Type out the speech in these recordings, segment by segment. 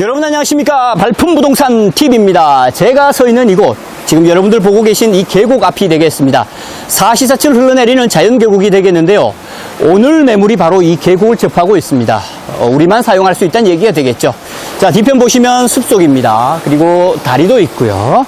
여러분 안녕하십니까? 발품부동산 TV입니다. 제가 서 있는 이곳 지금 여러분들 보고 계신 이 계곡 앞이 되겠습니다. 사시사철 흘러내리는 자연 계곡이 되겠는데요 오늘 매물이 바로 이 계곡을 접하고 있습니다. 어, 우리만 사용할 수 있다는 얘기가 되겠죠. 자 뒤편 보시면 숲속입니다. 그리고 다리도 있고요.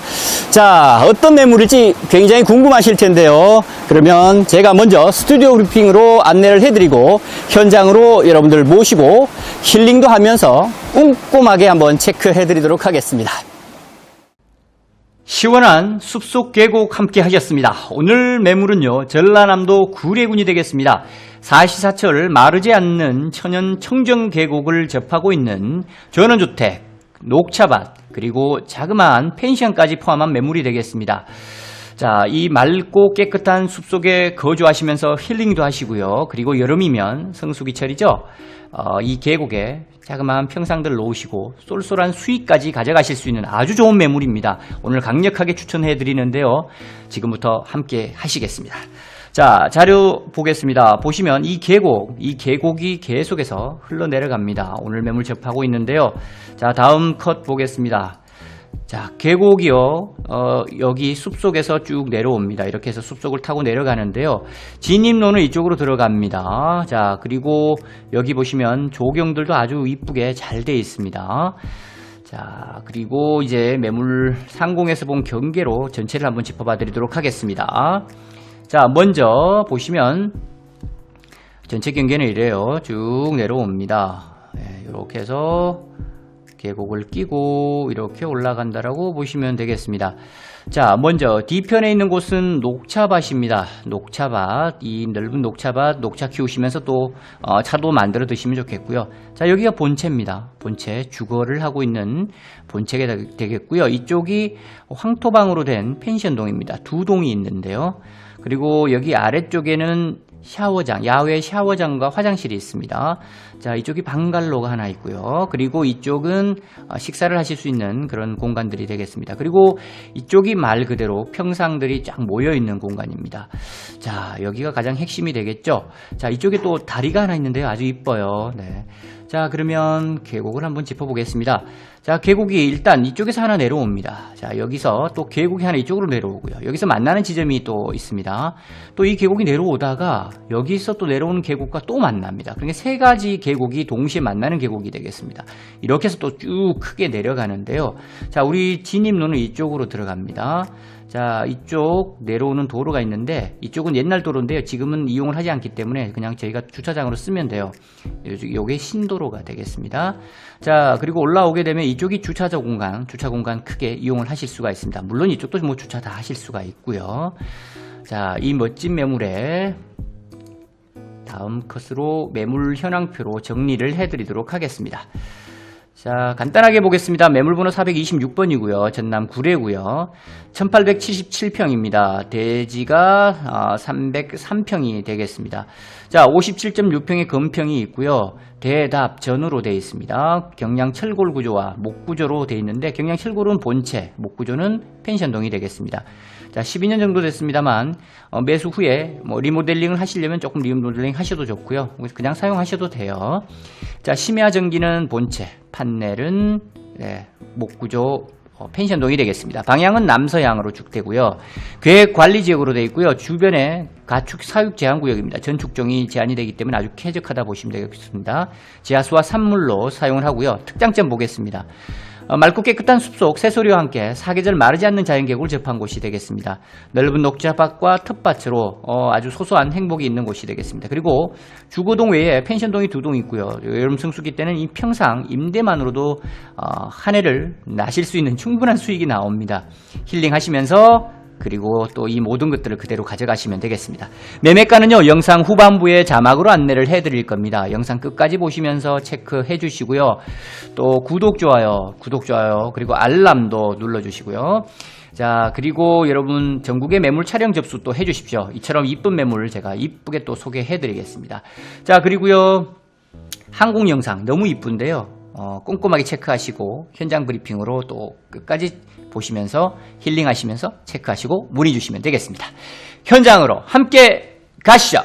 자 어떤 매물일지 굉장히 궁금하실 텐데요. 그러면 제가 먼저 스튜디오 브리핑으로 안내를 해드리고 현장으로 여러분들 모시고 힐링도 하면서 꼼꼼하게 한번 체크해 드리도록 하겠습니다. 시원한 숲속 계곡 함께 하셨습니다. 오늘 매물은요, 전라남도 구례군이 되겠습니다. 사시사철 마르지 않는 천연 청정 계곡을 접하고 있는 전원주택, 녹차밭, 그리고 자그마한 펜션까지 포함한 매물이 되겠습니다. 자, 이 맑고 깨끗한 숲속에 거주하시면서 힐링도 하시고요. 그리고 여름이면 성수기철이죠. 어, 이 계곡에 자그마한 평상들 놓으시고 쏠쏠한 수익까지 가져가실 수 있는 아주 좋은 매물입니다. 오늘 강력하게 추천해 드리는데요. 지금부터 함께 하시겠습니다. 자, 자료 보겠습니다. 보시면 이 계곡, 이 계곡이 계속해서 흘러내려갑니다. 오늘 매물 접하고 있는데요. 자, 다음 컷 보겠습니다. 자, 계곡이요, 어, 여기 숲속에서 쭉 내려옵니다. 이렇게 해서 숲속을 타고 내려가는데요. 진입로는 이쪽으로 들어갑니다. 자, 그리고 여기 보시면 조경들도 아주 이쁘게 잘 돼 있습니다. 자, 그리고 이제 매물 상공에서 본 경계로 전체를 한번 짚어봐 드리도록 하겠습니다. 자, 먼저 보시면 전체 경계는 이래요. 쭉 내려옵니다. 네, 이렇게 해서 계곡을 끼고 이렇게 올라간다라고 보시면 되겠습니다. 자, 먼저 뒤편에 있는 곳은 녹차밭입니다. 녹차밭, 이 넓은 녹차밭, 녹차 키우시면서 또 어, 차도 만들어 드시면 좋겠고요. 자, 여기가 본체입니다. 본체, 주거를 하고 있는 본체가 되겠고요. 이쪽이 황토방으로 된 펜션동입니다. 두 동이 있는데요. 그리고 여기 아래쪽에는 샤워장, 야외 샤워장과 화장실이 있습니다. 자, 이쪽이 방갈로가 하나 있고요. 그리고 이쪽은 어, 식사를 하실 수 있는 그런 공간들이 되겠습니다. 그리고 이쪽이 말 그대로 평상들이 쫙 모여 있는 공간입니다. 자, 여기가 가장 핵심이 되겠죠. 자, 이쪽에 또 다리가 하나 있는데요. 아주 이뻐요. 네. 자, 그러면 계곡을 한번 짚어보겠습니다. 자, 계곡이 일단 이쪽에서 하나 내려옵니다. 자, 여기서 또 계곡이 하나 이쪽으로 내려오고요. 여기서 만나는 지점이 또 있습니다. 또 이 계곡이 내려오다가 여기서 또 내려오는 계곡과 또 만납니다. 그러니까 세 가지 계곡이 동시에 만나는 계곡이 되겠습니다. 이렇게 해서 또 쭉 크게 내려가는데요. 자, 우리 진입로는 이쪽으로 들어갑니다. 자, 이쪽 내려오는 도로가 있는데 이쪽은 옛날 도로인데요. 지금은 이용을 하지 않기 때문에 그냥 저희가 주차장으로 쓰면 돼요. 요게 신도로가 되겠습니다. 자, 그리고 올라오게 되면 이쪽이 주차자 공간, 주차 공간 크게 이용을 하실 수가 있습니다. 물론 이쪽도 뭐 주차 다 하실 수가 있고요. 자, 이 멋진 매물에 다음 컷으로 매물 현황표로 정리를 해드리도록 하겠습니다. 자, 간단하게 보겠습니다. 매물번호 426번이고요. 전남 구례고요. 1877평입니다. 대지가 303평이 되겠습니다. 자, 57.6평의 건평이 있고요. 대답 전으로 되어 있습니다. 경량 철골 구조와 목 구조로 되어 있는데 경량 철골은 본체, 목 구조는 펜션동이 되겠습니다. 자, 12년 정도 됐습니다만 어, 매수 후에 뭐 리모델링을 하시려면 조금 리모델링 하셔도 좋고요. 그냥 사용하셔도 돼요. 자, 심야 전기는 본체, 판넬은 네, 목 구조 어, 펜션 동이 되겠습니다. 방향은 남서향으로 쭉 되고요. 계획 관리 지역으로 되어 있고요. 주변에 가축 사육 제한 구역입니다. 전축종이 제한이 되기 때문에 아주 쾌적하다 보시면 되겠습니다. 지하수와 산물로 사용을 하고요. 특장점 보겠습니다. 어, 맑고 깨끗한 숲속 새소리와 함께 사계절 마르지 않는 자연계곡을 접한 곳이 되겠습니다. 넓은 녹차밭과 텃밭으로 어, 아주 소소한 행복이 있는 곳이 되겠습니다. 그리고 주거동 외에 펜션동이 두 동 있고요. 여름 성수기 때는 이 평상 임대만으로도 어, 한 해를 나실 수 있는 충분한 수익이 나옵니다. 힐링하시면서 그리고 또 이 모든 것들을 그대로 가져가시면 되겠습니다. 매매가는요, 영상 후반부에 자막으로 안내를 해드릴 겁니다. 영상 끝까지 보시면서 체크해 주시고요. 또 구독, 좋아요, 구독, 좋아요, 그리고 알람도 눌러주시고요. 자, 그리고 여러분 전국의 매물 촬영 접수 또 해주십시오. 이처럼 이쁜 매물을 제가 이쁘게 또 소개해 드리겠습니다. 자, 그리고요. 항공 영상 너무 이쁜데요. 어, 꼼꼼하게 체크하시고 현장 브리핑으로 또 끝까지 보시면서 힐링하시면서 체크하시고 문의 주시면 되겠습니다. 현장으로 함께 가시죠.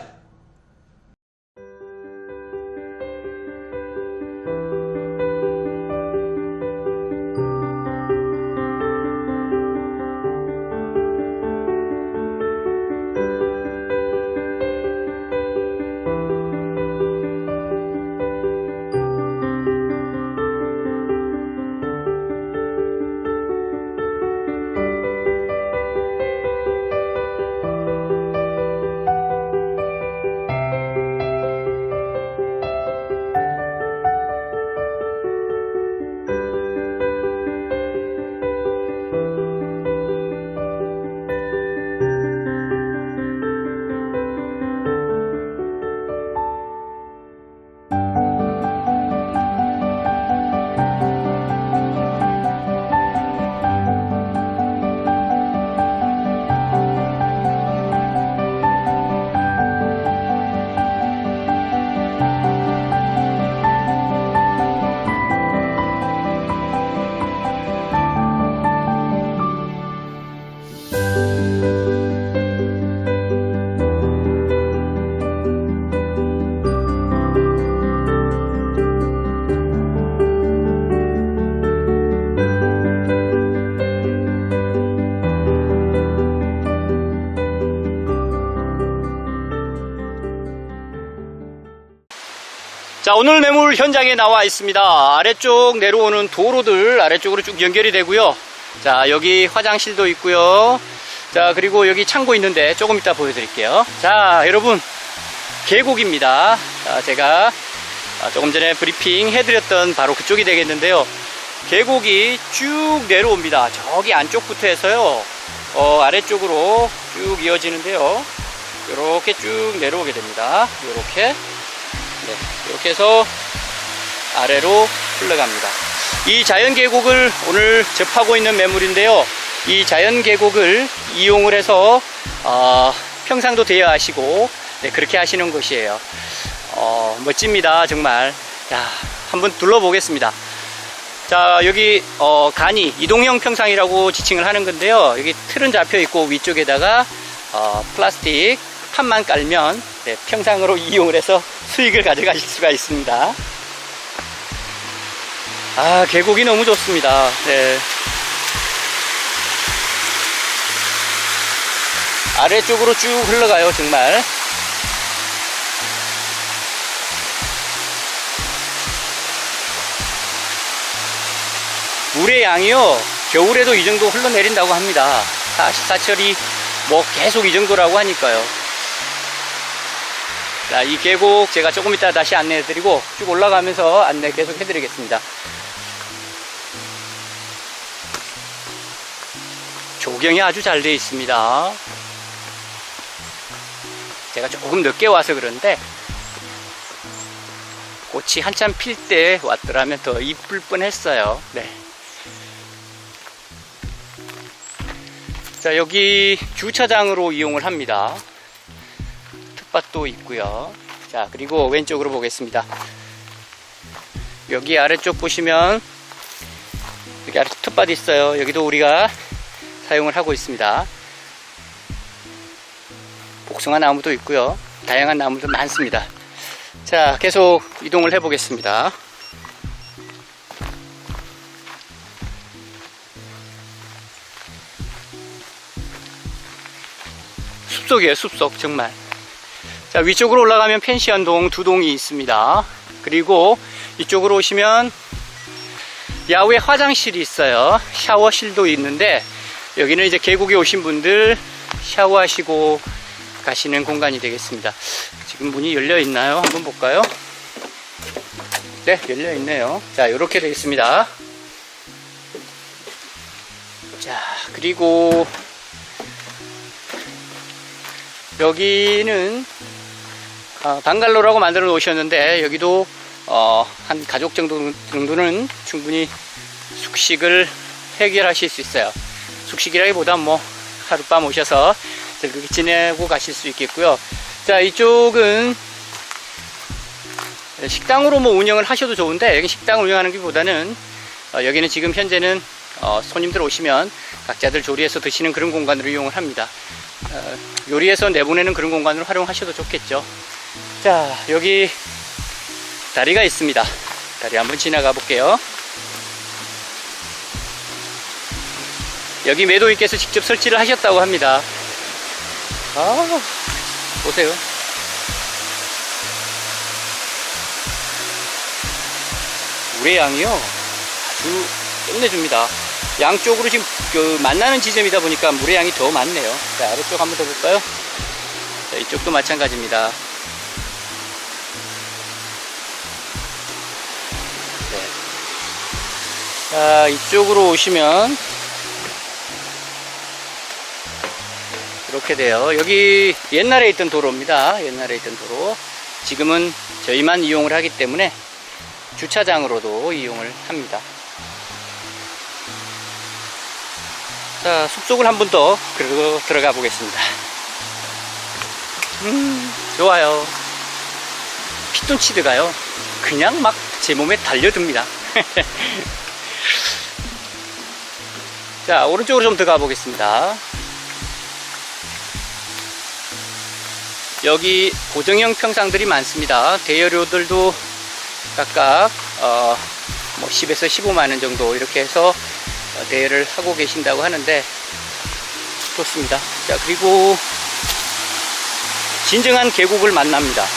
자, 오늘 매물 현장에 나와 있습니다. 아래쪽 내려오는 도로들 아래쪽으로 쭉 연결이 되고요. 자, 여기 화장실도 있고요. 자, 그리고 여기 창고 있는데 조금 이따 보여드릴게요. 자, 여러분. 계곡입니다. 자, 제가 아, 조금 전에 브리핑 해드렸던 바로 그쪽이 되겠는데요. 계곡이 쭉 내려옵니다. 저기 안쪽부터 해서요. 어, 아래쪽으로 쭉 이어지는데요. 이렇게 쭉 내려오게 됩니다. 이렇게. 네, 이렇게 해서 아래로 흘러갑니다. 이 자연 계곡을 오늘 접하고 있는 매물인데요. 이 자연 계곡을 이용을 해서 어, 평상도 대여하시고 네, 그렇게 하시는 것이에요. 어, 멋집니다, 정말. 자, 한번 둘러보겠습니다. 자, 여기 어, 간이 이동형 평상이라고 지칭을 하는 건데요. 여기 틀은 잡혀 있고 위쪽에다가 어, 플라스틱 판만 깔면 네, 평상으로 이용을 해서 수익을 가져가실 수가 있습니다. 아, 계곡이 너무 좋습니다. 네. 아래쪽으로 쭉 흘러가요, 정말. 물의 양이요, 겨울에도 이 정도 흘러내린다고 합니다. 사시사철이 뭐 계속 이 정도라고 하니까요. 자, 이 계곡 제가 조금 이따 다시 안내해 드리고 쭉 올라가면서 안내 계속 해 드리겠습니다. 조경이 아주 잘 되어 있습니다. 제가 조금 늦게 와서 그런데 꽃이 한참 필 때 왔더라면 더 이쁠 뻔 했어요. 네. 자, 여기 주차장으로 이용을 합니다. 텃밭도 있고요. 자, 그리고 왼쪽으로 보겠습니다. 여기 아래쪽 보시면 여기 아래 텃밭이 있어요. 여기도 우리가 사용을 하고 있습니다. 복숭아 나무도 있고요. 다양한 나무도 많습니다. 자, 계속 이동을 해 보겠습니다. 숲속이에요, 숲속, 정말. 자, 위쪽으로 올라가면 펜시언동 두 동이 있습니다. 그리고 이쪽으로 오시면 야외 화장실이 있어요. 샤워실도 있는데 여기는 이제 계곡에 오신 분들 샤워하시고 가시는 공간이 되겠습니다. 지금 문이 열려 있나요? 한번 볼까요? 네, 열려 있네요. 자, 이렇게 되겠습니다. 자, 그리고 여기는 어, 방갈로라고 만들어 놓으셨는데 여기도 어, 한 가족 정도, 정도는 충분히 숙식을 해결하실 수 있어요. 숙식이라기보다 뭐 하룻밤 오셔서 즐겁게 지내고 가실 수 있겠고요. 자 이쪽은 식당으로 뭐 운영을 하셔도 좋은데 여기 식당을 운영하는 것보다는 어, 여기는 지금 현재는 어, 손님들 오시면 각자들 조리해서 드시는 그런 공간으로 이용을 합니다. 어, 요리해서 내보내는 그런 공간으로 활용하셔도 좋겠죠. 자 여기 다리가 있습니다. 다리 한번 지나가 볼게요. 여기 매도인께서 직접 설치를 하셨다고 합니다. 아, 보세요. 물의 양이요. 아주 끝내줍니다. 양쪽으로 지금 그 만나는 지점이다 보니까 물의 양이 더 많네요. 자, 아래쪽 한번 더 볼까요? 자, 이쪽도 마찬가지입니다. 자, 이쪽으로 오시면 이렇게 돼요. 여기 옛날에 있던 도로입니다. 옛날에 있던 도로. 지금은 저희만 이용을 하기 때문에 주차장으로도 이용을 합니다. 자, 숲속을 한 번 더 그리고 들어가 보겠습니다. 음, 좋아요. 피톤치드가요. 그냥 막 제 몸에 달려듭니다. 자, 오른쪽으로 좀 들어가 보겠습니다. 여기 고정형 평상들이 많습니다. 대여료들도 각각 어, 뭐 10에서 15만 원 정도 이렇게 해서 어, 대여를 하고 계신다고 하는데 좋습니다. 자 그리고 진정한 계곡을 만납니다.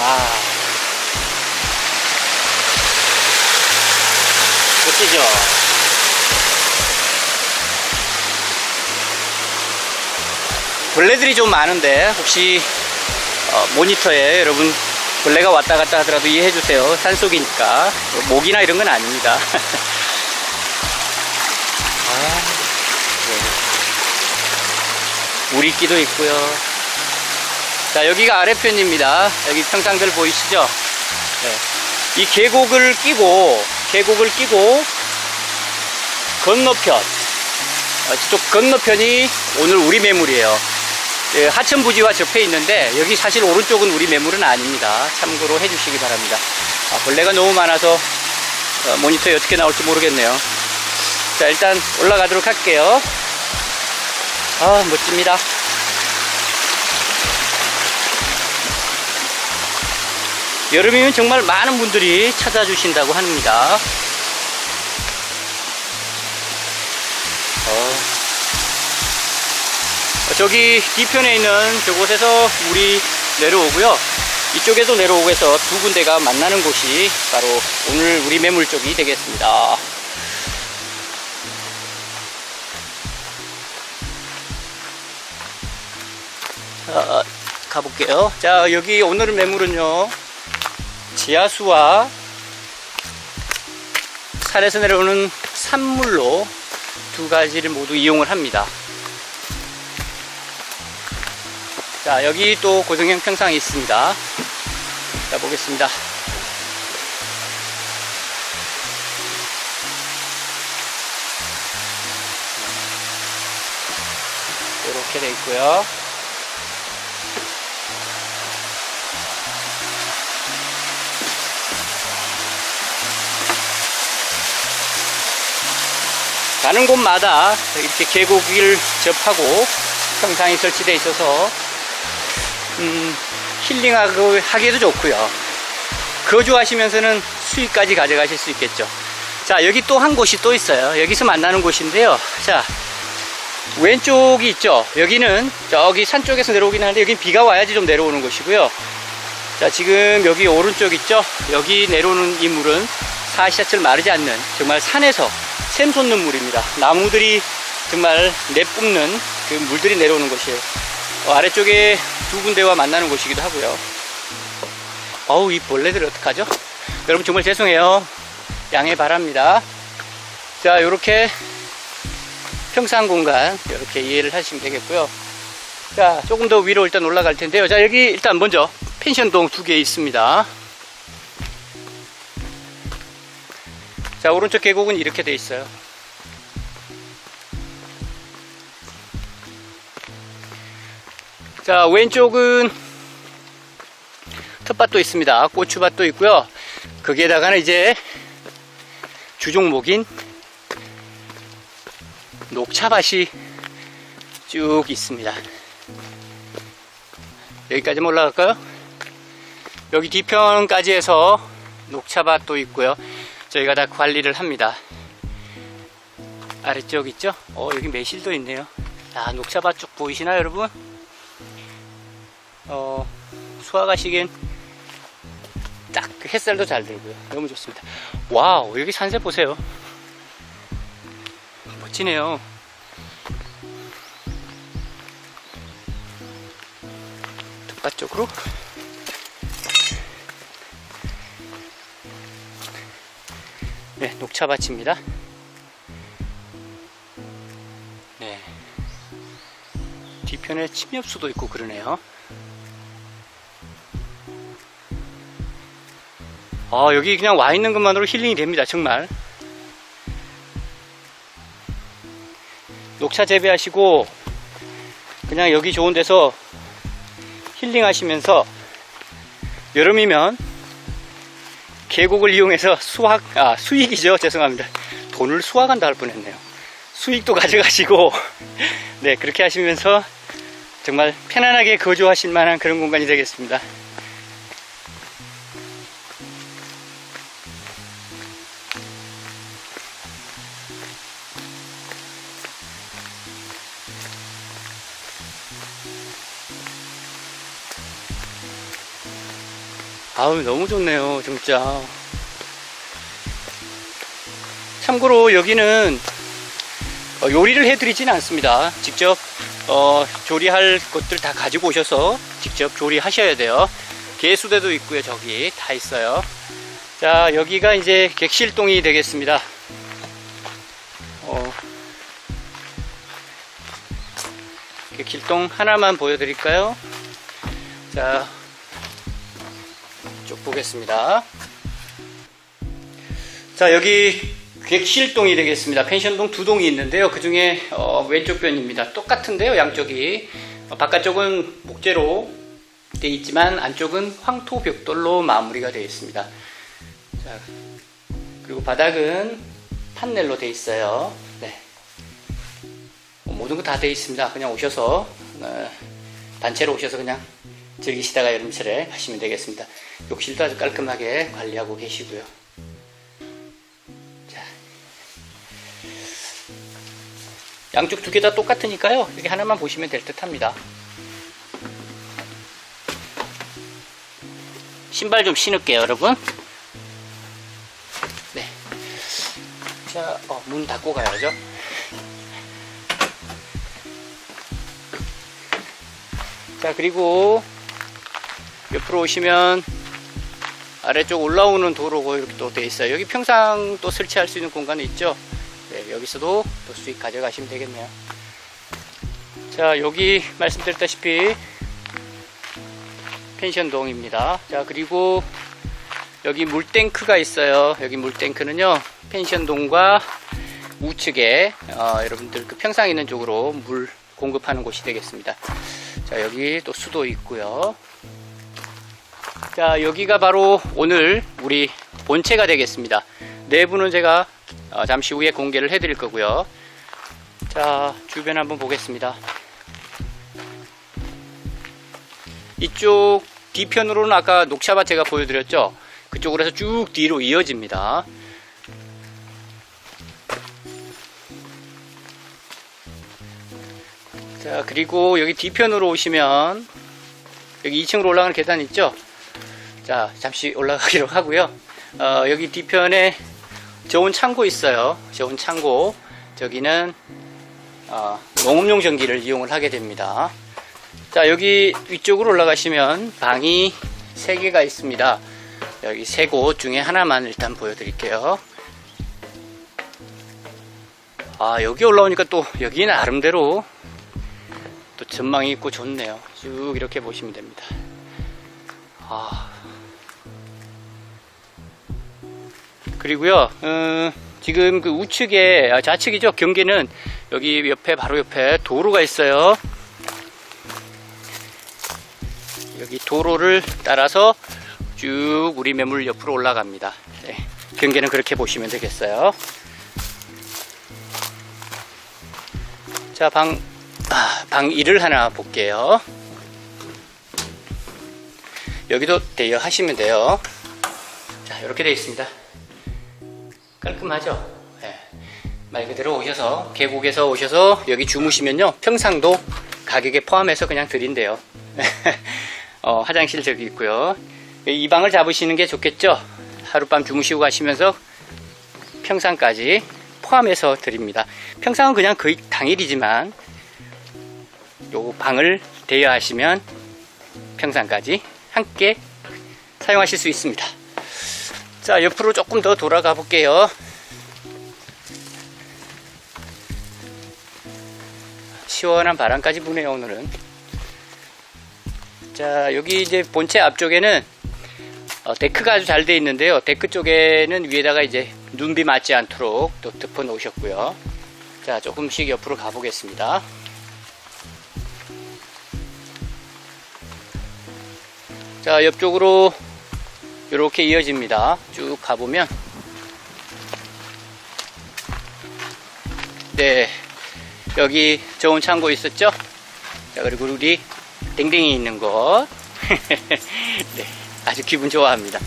와. 멋지죠? 벌레들이 좀 많은데 혹시 어, 모니터에 여러분 벌레가 왔다 갔다 하더라도 이해해 주세요. 산속이니까 모기나 이런 건 아닙니다. 아, 네. 물이끼도 있고요. 자 여기가 아래편입니다. 여기 평상들 보이시죠? 네. 이 계곡을 끼고 계곡을 끼고 건너편 어, 저쪽 건너편이 오늘 우리 매물이에요. 예, 하천 부지와 접해 있는데 여기 사실 오른쪽은 우리 매물은 아닙니다. 참고로 해주시기 바랍니다. 아, 벌레가 너무 많아서 어, 모니터에 어떻게 나올지 모르겠네요. 자 일단 올라가도록 할게요. 아 멋집니다. 여름이면 정말 많은 분들이 찾아주신다고 합니다. 어. 어, 저기 뒤편에 있는 저곳에서 물이 내려오고요. 이쪽에도 내려오고 해서 두 군데가 만나는 곳이 바로 오늘 우리 매물 쪽이 되겠습니다. 자, 가볼게요. 자, 여기 오늘 매물은요. 지하수와 산에서 내려오는 산물로 두 가지를 모두 이용을 합니다. 자, 여기 또 고성형 평상이 있습니다. 자, 보겠습니다. 이렇게 돼 있고요. 가는 곳마다 이렇게 계곡을 접하고 평상이 설치되어 있어서 음, 힐링하고 하기에도 좋고요. 거주하시면서는 수익까지 가져가실 수 있겠죠. 자, 여기 또 한 곳이 또 있어요. 여기서 만나는 곳인데요. 자, 왼쪽이 있죠. 여기는 저기 산 쪽에서 내려오긴 하는데 여기 비가 와야지 좀 내려오는 곳이고요. 자, 지금 여기 오른쪽 있죠. 여기 내려오는 이 물은 사시사철 마르지 않는 정말 산에서 샘솟는 물입니다. 나무들이 정말 내뿜는 그 물들이 내려오는 곳이에요. 어, 아래쪽에 두 군데와 만나는 곳이기도 하고요. 어우, 이 벌레들 어떡하죠? 여러분 정말 죄송해요. 양해 바랍니다. 자, 요렇게 평상 공간 이렇게 이해를 하시면 되겠고요. 자, 조금 더 위로 일단 올라갈 텐데요. 자, 여기 일단 먼저 펜션동 두 개 있습니다. 자, 오른쪽 계곡은 이렇게 돼 있어요. 자, 왼쪽은 텃밭도 있습니다. 고추밭도 있고요. 거기에다가는 이제 주종목인 녹차밭이 쭉 있습니다. 여기까지 올라갈까요? 여기 뒤편까지 해서 녹차밭도 있고요. 저희가 다 관리를 합니다. 아래쪽 있죠? 어, 여기 매실도 있네요. 아, 녹차밭 쭉 보이시나요, 여러분? 어, 수확하시기엔 딱그 햇살도 잘 들고요. 너무 좋습니다. 와우, 여기 산세 보세요. 멋지네요. 텃밭 쪽으로. 네, 녹차밭입니다. 네. 뒤편에 침엽수도 있고 그러네요. 아, 여기 그냥 와 있는 것만으로 힐링이 됩니다. 정말. 녹차 재배하시고 그냥 여기 좋은 데서 힐링 하시면서 여름이면 계곡을 이용해서 수확, 아, 수익이죠. 죄송합니다. 돈을 수확한다 할 뻔했네요. 수익도 가져가시고, 네, 그렇게 하시면서 정말 편안하게 거주하실 만한 그런 공간이 되겠습니다. 아우, 너무 좋네요, 진짜. 참고로 여기는 어, 요리를 해드리진 않습니다. 직접 어, 조리할 것들 다 가지고 오셔서 직접 조리하셔야 돼요. 개수대도 있고요, 저기 다 있어요. 자, 여기가 이제 객실동이 되겠습니다. 어, 객실동 하나만 보여드릴까요? 자, 쭉 보겠습니다. 자, 여기 객실동이 되겠습니다. 펜션동 두 동이 있는데요. 그 중에 어, 왼쪽 변입니다. 똑같은데요, 양쪽이. 어, 바깥쪽은 목재로 되어 있지만 안쪽은 황토 벽돌로 마무리가 되어 있습니다. 자, 그리고 바닥은 판넬로 되어 있어요. 네. 어, 모든 거 다 되어 있습니다. 그냥 오셔서 어, 단체로 오셔서 그냥 즐기시다가 여름철에 하시면 되겠습니다. 욕실도 아주 깔끔하게 관리하고 계시고요. 자, 양쪽 두 개 다 똑같으니까요. 여기 하나만 보시면 될 듯 합니다. 신발 좀 신을게요, 여러분. 네. 자, 어, 문 닫고 가야죠. 자, 그리고 옆으로 오시면 아래쪽 올라오는 도로고 이렇게 또 돼 있어요. 여기 평상 또 설치할 수 있는 공간이 있죠. 네, 여기서도 또 수익 가져가시면 되겠네요. 자, 여기 말씀드렸다시피 펜션동입니다. 자, 그리고 여기 물탱크가 있어요. 여기 물탱크는요, 펜션동과 우측에 어, 여러분들 그 평상 있는 쪽으로 물 공급하는 곳이 되겠습니다. 자, 여기 또 수도 있고요. 자, 여기가 바로 오늘 우리 본체가 되겠습니다. 내부는 제가 어, 잠시 후에 공개를 해 드릴 거고요. 자, 주변 한번 보겠습니다. 이쪽 뒤편으로는 아까 녹차밭 제가 보여드렸죠? 그쪽으로 해서 쭉 뒤로 이어집니다. 자, 그리고 여기 뒤편으로 오시면 여기 2층으로 올라가는 계단 있죠? 자, 잠시 올라가기로 하고요. 어, 여기 뒤편에 저온 창고 있어요. 저온 창고. 저기는 어, 농업용 전기를 이용을 하게 됩니다. 자, 여기 위쪽으로 올라가시면 방이 3개가 있습니다. 여기 세곳 중에 하나만 일단 보여드릴게요. 아, 여기 올라오니까 또 여기는 나름대로 또 전망이 있고 좋네요. 쭉 이렇게 보시면 됩니다. 아. 그리고요, 음, 지금 그 우측에, 아, 좌측이죠. 경계는 여기 옆에, 바로 옆에 도로가 있어요. 여기 도로를 따라서 쭉 우리 매물 옆으로 올라갑니다. 네, 경계는 그렇게 보시면 되겠어요. 자, 방, 아, 방 1을 하나 볼게요. 여기도 대여하시면 돼요. 자, 이렇게 되어 있습니다. 깔끔하죠? 네. 말 그대로 오셔서, 계곡에서 오셔서 여기 주무시면요, 평상도 가격에 포함해서 그냥 드린대요. 어, 화장실 저기 있고요. 이 방을 잡으시는 게 좋겠죠? 하룻밤 주무시고 가시면서 평상까지 포함해서 드립니다. 평상은 그냥 거의 당일이지만 요 방을 대여하시면 평상까지 함께 사용하실 수 있습니다. 자, 옆으로 조금 더 돌아가 볼게요. 시원한 바람까지 부네요, 오늘은. 자, 여기 이제 본체 앞쪽에는 어, 데크가 아주 잘 되어 있는데요. 데크 쪽에는 위에다가 이제 눈비 맞지 않도록 또 덮어 놓으셨고요. 자, 조금씩 옆으로 가보겠습니다. 자, 옆쪽으로 이렇게 이어집니다. 쭉 가보면 네, 여기 좋은 창고 있었죠? 자, 그리고 우리 땡땡이 있는 곳. 네, 아주 기분 좋아합니다.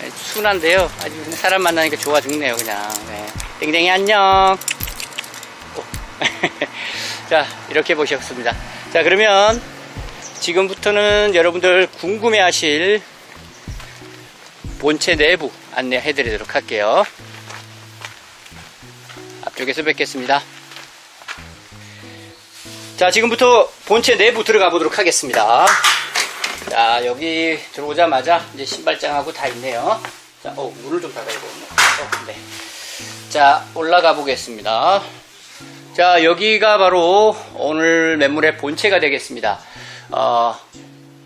네, 순한데요. 아주 사람 만나니까 좋아 죽네요, 그냥. 네. 땡땡이 안녕. 오. 자, 이렇게 보셨습니다. 자, 그러면 지금부터는 여러분들 궁금해하실 본체 내부 안내해 드리도록 할게요. 앞쪽에서 뵙겠습니다. 자, 지금부터 본체 내부 들어가 보도록 하겠습니다. 자, 여기 들어오자마자 이제 신발장하고 다 있네요. 자, 어, 문을 좀 닫아야 되겠네. 어, 네. 자, 올라가 보겠습니다. 자, 여기가 바로 오늘 매물의 본체가 되겠습니다. 어,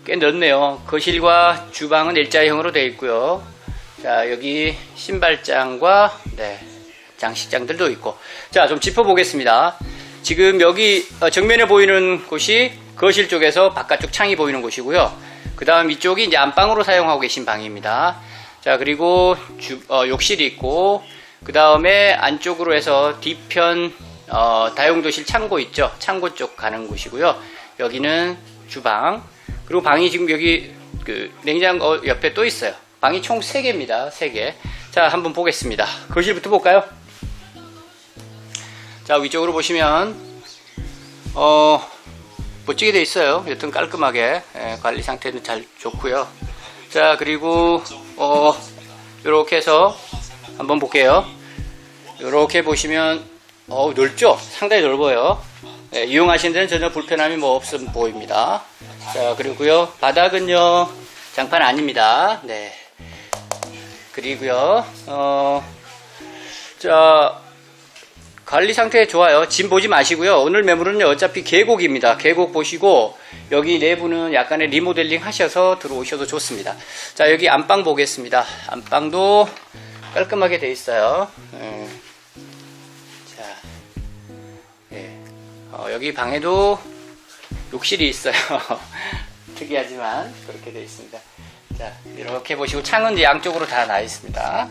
꽤 넓네요. 거실과 주방은 일자형으로 되어 있고요. 자, 여기 신발장과, 네, 장식장들도 있고. 자, 좀 짚어보겠습니다. 지금 여기 어, 정면에 보이는 곳이 거실 쪽에서 바깥쪽 창이 보이는 곳이고요. 그 다음 이쪽이 이제 안방으로 사용하고 계신 방입니다. 자, 그리고 주- 어, 욕실이 있고, 그 다음에 안쪽으로 해서 뒤편 어, 다용도실 창고 있죠? 창고 쪽 가는 곳이고요. 여기는 주방. 그리고 방이 지금 여기 그 냉장고 옆에 또 있어요. 방이 총 3개입니다. 3개. 자, 한번 보겠습니다. 거실부터 볼까요? 자, 위쪽으로 보시면 어, 멋지게 돼 있어요. 여튼 깔끔하게 예, 관리 상태는 잘 좋고요. 자, 그리고 어, 이렇게 해서 한번 볼게요. 이렇게 보시면 어 넓죠? 상당히 넓어요. 예, 이용하시는 데는 전혀 불편함이 뭐 없음 보입니다. 자, 그리고요. 바닥은요. 장판 아닙니다. 네. 그리고요. 어, 자, 관리 상태 좋아요. 짐 보지 마시고요. 오늘 매물은요, 어차피 계곡입니다. 계곡 보시고, 여기 내부는 약간의 리모델링 하셔서 들어오셔도 좋습니다. 자, 여기 안방 보겠습니다. 안방도 깔끔하게 돼 있어요. 예. 자, 예. 어, 여기 방에도 욕실이 있어요. 특이하지만 그렇게 돼 있습니다. 자, 이렇게 보시고 창은 이제 양쪽으로 다 나 있습니다.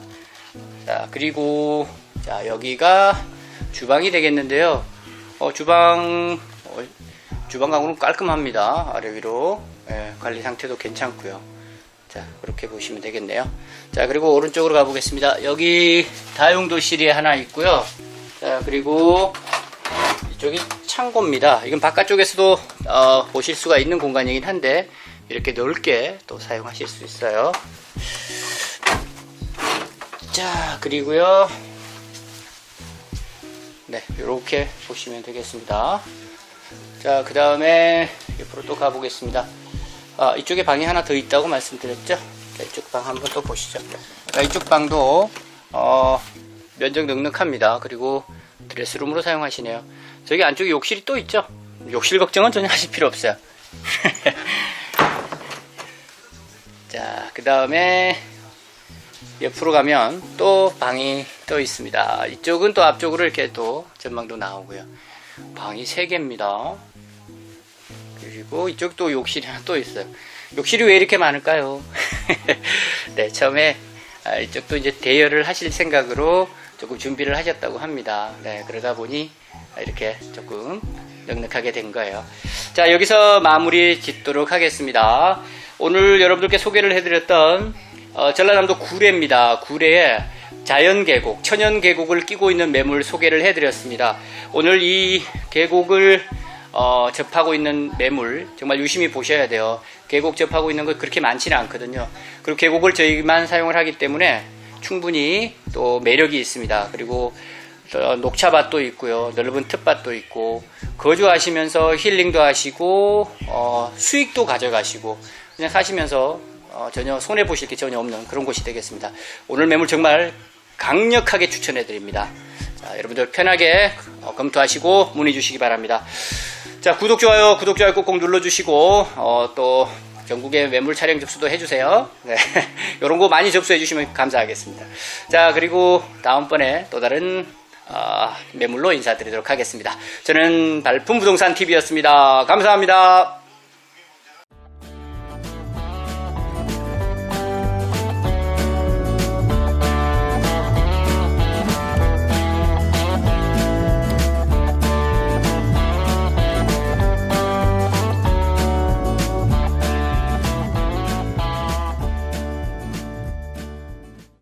자, 그리고 자, 여기가 주방이 되겠는데요. 어, 주방 어, 주방 가구는 깔끔합니다. 아래 위로 예, 관리 상태도 괜찮고요. 자, 그렇게 보시면 되겠네요. 자, 그리고 오른쪽으로 가보겠습니다. 여기 다용도실이 하나 있고요. 자, 그리고 이쪽이 창고입니다. 이건 바깥쪽에서도 어, 보실 수가 있는 공간이긴 한데 이렇게 넓게 또 사용하실 수 있어요. 자, 그리고요. 네, 이렇게 보시면 되겠습니다. 자, 그 다음에 옆으로 또 가보겠습니다. 아, 이쪽에 방이 하나 더 있다고 말씀드렸죠? 자, 이쪽 방 한번 또 보시죠. 자, 이쪽 방도 어, 면적 넉넉합니다. 그리고 드레스룸으로 사용하시네요. 저기 안쪽에 욕실이 또 있죠? 욕실 걱정은 전혀 하실 필요 없어요. 자, 그 다음에 옆으로 가면 또 방이 또 있습니다. 이쪽은 또 앞쪽으로 이렇게 또 전망도 나오고요. 방이 3개입니다. 그리고 이쪽도 욕실이 하나 또 있어요. 욕실이 왜 이렇게 많을까요? 네, 처음에 아, 이쪽도 이제 대여를 하실 생각으로 조금 준비를 하셨다고 합니다. 네, 그러다 보니 이렇게 조금 넉넉하게 된 거예요. 자, 여기서 마무리 짓도록 하겠습니다. 오늘 여러분들께 소개를 해드렸던 어, 전라남도 구례입니다. 구례에 자연계곡, 천연계곡을 끼고 있는 매물 소개를 해드렸습니다. 오늘 이 계곡을 어, 접하고 있는 매물 정말 유심히 보셔야 돼요. 계곡 접하고 있는 것 그렇게 많지는 않거든요. 그리고 계곡을 저희만 사용을 하기 때문에 충분히 또 매력이 있습니다. 그리고 어, 녹차밭도 있고요. 넓은 텃밭도 있고 거주하시면서 힐링도 하시고 어, 수익도 가져가시고 그냥 사시면서 어, 전혀 손해 보실 게 전혀 없는 그런 곳이 되겠습니다. 오늘 매물 정말 강력하게 추천해 드립니다. 자, 여러분들 편하게 어, 검토하시고 문의 주시기 바랍니다. 자, 구독, 좋아요, 구독, 좋아요 꼭꼭 눌러주시고, 어, 또, 전국에 매물 촬영 접수도 해주세요. 네. 요런 거 많이 접수해 주시면 감사하겠습니다. 자, 그리고 다음번에 또 다른, 어, 매물로 인사드리도록 하겠습니다. 저는 발품 부동산 TV였습니다. 감사합니다.